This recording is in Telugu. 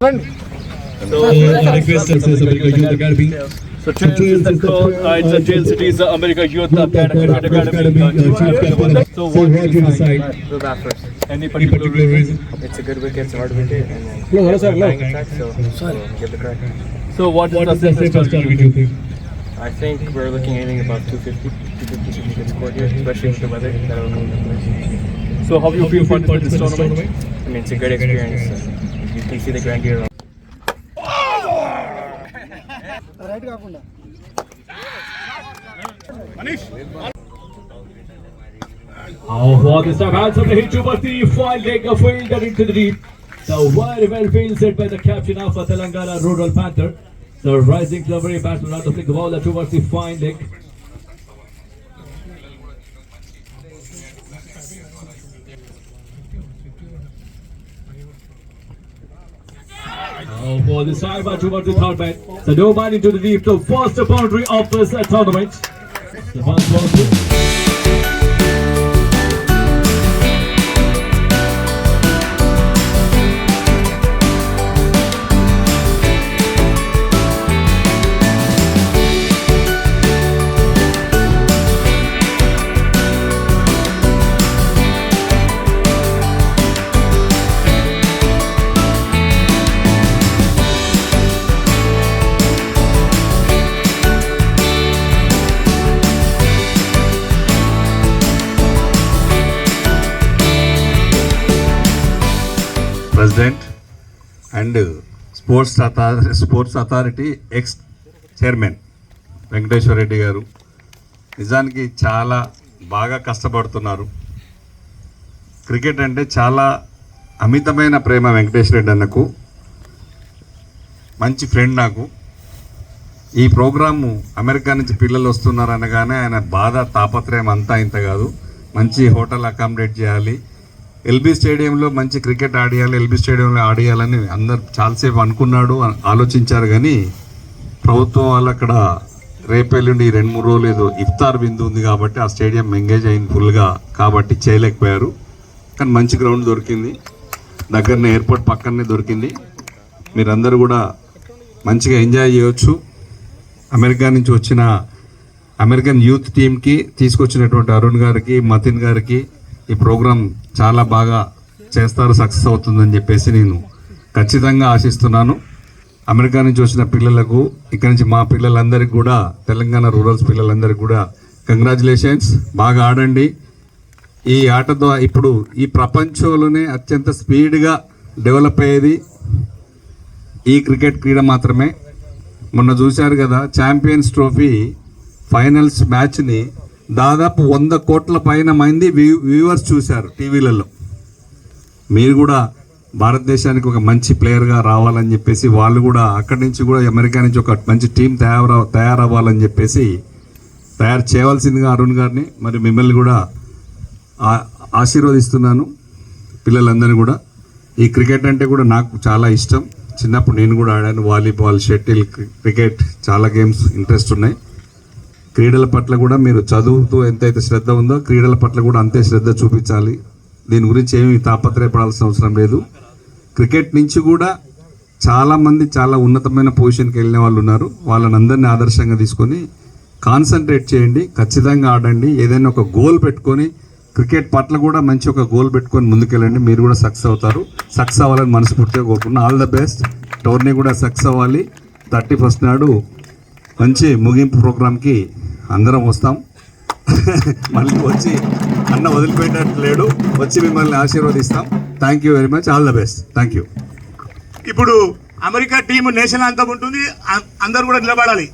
So, I request us as America Youth Academy. So Trails is the code, uh, it's a Trail City is the America Youth Academy. Academy, uh, So So what what you you decide? decide? Go first. Any Any particular particular reason? reason? It's a good wicket, it's a hard wicket, and then No, hello, sir, no. flying attack, so, so give the crack. So what What is is the the safest safest target? target you think? I think we're looking anything about 250, 250 should be good score here, especially with the weather. That'll come into play. So how do you feel participating in this participating tournament? I mean, it's a great experience. Uh, you see the grandeur. Oh, for this time, hands up the hit towards the fine leg of fielder into the deep. So very well field set by the captain of Telangana Rural Panther. The rising clever batsman out of the bowler towards the fine leg. Oh, for the side by towards the third man. Man into the deep. The first boundary of this tournament. The first. President and sports authority sports authority ex chairman Venkateswara Reddy garu. నిజానికి చాలా బాగా కష్టపడుతున్నారు. క్రికెట్ అంటే చాలా అమితమైన ప్రేమ వెంకటేశ్వర రెడ్డి అన్నకు. మంచి ఫ్రెండ్ నాకు. ఈ ప్రోగ్రాము అమెరికా నుంచి పిల్లలు వస్తున్నారు అనగానే ఆయన బాధ తాపత్రయం అంతా ఇంత కాదు. మంచి హోటల్ అకామిడేట్ చేయాలి. ఎల్బీ స్టేడియంలో మంచి క్రికెట్ ఆడియాలి ఎల్బీ స్టేడియంలో ఆడియాలని అందరు చాలాసేపు అనుకున్నాడు ఆలోచించారు కానీ ప్రభుత్వం వాళ్ళు అక్కడ రేపెల్లుండి ఈ రెండు మూడు రోజులు ఏదో ఇఫ్తార్ బిందు ఉంది కాబట్టి ఆ స్టేడియం ఎంగేజ్ అయింది ఫుల్గా కాబట్టి చేయలేకపోయారు. కానీ మంచి గ్రౌండ్ దొరికింది. దగ్గరనే ఎయిర్పోర్ట్ పక్కనే దొరికింది. మీరందరూ కూడా మంచిగా ఎంజాయ్ చేయవచ్చు అమెరికా నుంచి వచ్చిన అమెరికన్ యూత్ టీంకి తీసుకొచ్చినటువంటి అరుణ్ గారికి మతిన్ గారికి ఈ ప్రోగ్రాం చాలా బాగా చేస్తారు సక్సెస్ అవుతుందని చెప్పేసి నేను ఖచ్చితంగా ఆశిస్తున్నాను. అమెరికా నుంచి వచ్చిన పిల్లలకు ఇక్కడి నుంచి మా పిల్లలందరికీ కూడా తెలంగాణ రూరల్స్ పిల్లలందరికీ కూడా కంగ్రాచులేషన్స్. బాగా ఆడండి. ఈ ఆట ద్వారా ఇప్పుడు ఈ ప్రపంచంలోనే అత్యంత స్పీడ్గా డెవలప్ అయ్యేది ఈ క్రికెట్ క్రీడ మాత్రమే. మొన్న చూశారు కదా ఛాంపియన్స్ ట్రోఫీ ఫైనల్స్ మ్యాచ్ని దాదాపు వంద కోట్ల పైన మంది వ్యూ- వ్యూవర్స్ చూశారు టీవీలలో. మీరు కూడా భారతదేశానికి ఒక మంచి ప్లేయర్గా రావాలని చెప్పేసి వాళ్ళు కూడా అక్కడి నుంచి కూడా అమెరికా నుంచి ఒక మంచి టీం తయారు తయారవ్వాలని చెప్పేసి తయారు చేయవలసిందిగా అరుణ్ గారిని మరి మిమ్మల్ని కూడా ఆశీర్వదిస్తున్నాను పిల్లలందరినీ కూడా. ఈ క్రికెట్ అంటే కూడా నాకు చాలా ఇష్టం. చిన్నప్పుడు నేను కూడా ఆడాను. వాలీబాల్ షటిల్ క్రికెట్ చాలా గేమ్స్ ఇంట్రెస్ట్ ఉన్నాయి. క్రీడల పట్ల కూడా మీరు చదువుతూ ఎంతైతే శ్రద్ధ ఉందో క్రీడల పట్ల కూడా అంతే శ్రద్ధ చూపించాలి. దీని గురించి ఏమీ తాపత్రయపడాల్సిన అవసరం లేదు. క్రికెట్ నుంచి కూడా చాలామంది చాలా ఉన్నతమైన పొజిషన్కి వెళ్ళిన వాళ్ళు ఉన్నారు. వాళ్ళని అందరినీ ఆదర్శంగా తీసుకొని కాన్సన్ట్రేట్ చేయండి ఖచ్చితంగా ఆడండి. ఏదైనా ఒక గోల్ పెట్టుకొని క్రికెట్ పట్ల కూడా మంచి ఒక గోల్ పెట్టుకొని ముందుకెళ్ళండి. మీరు కూడా సక్సెస్ అవుతారు. సక్సెస్ అవ్వాలని మనస్ఫూర్తిగా కోరుకున్నా ఆల్ ద బెస్ట్. టోర్నీ కూడా సక్సెస్ అవ్వాలి. థర్టీ ఫస్ట్ నాడు మంచి ముగింపు ప్రోగ్రామ్కి అందరం వస్తాం. మళ్ళీ వచ్చి అన్న వదిలిపెట్టట్టు లేడు వచ్చి మిమ్మల్ని ఆశీర్వదిస్తాం. Thank you very much all the best thank you ఇప్పుడు అమెరికా టీం నేషనల్ అంతం ఉంటుంది. అందరు అందరూ కూడా నిలబడాలి.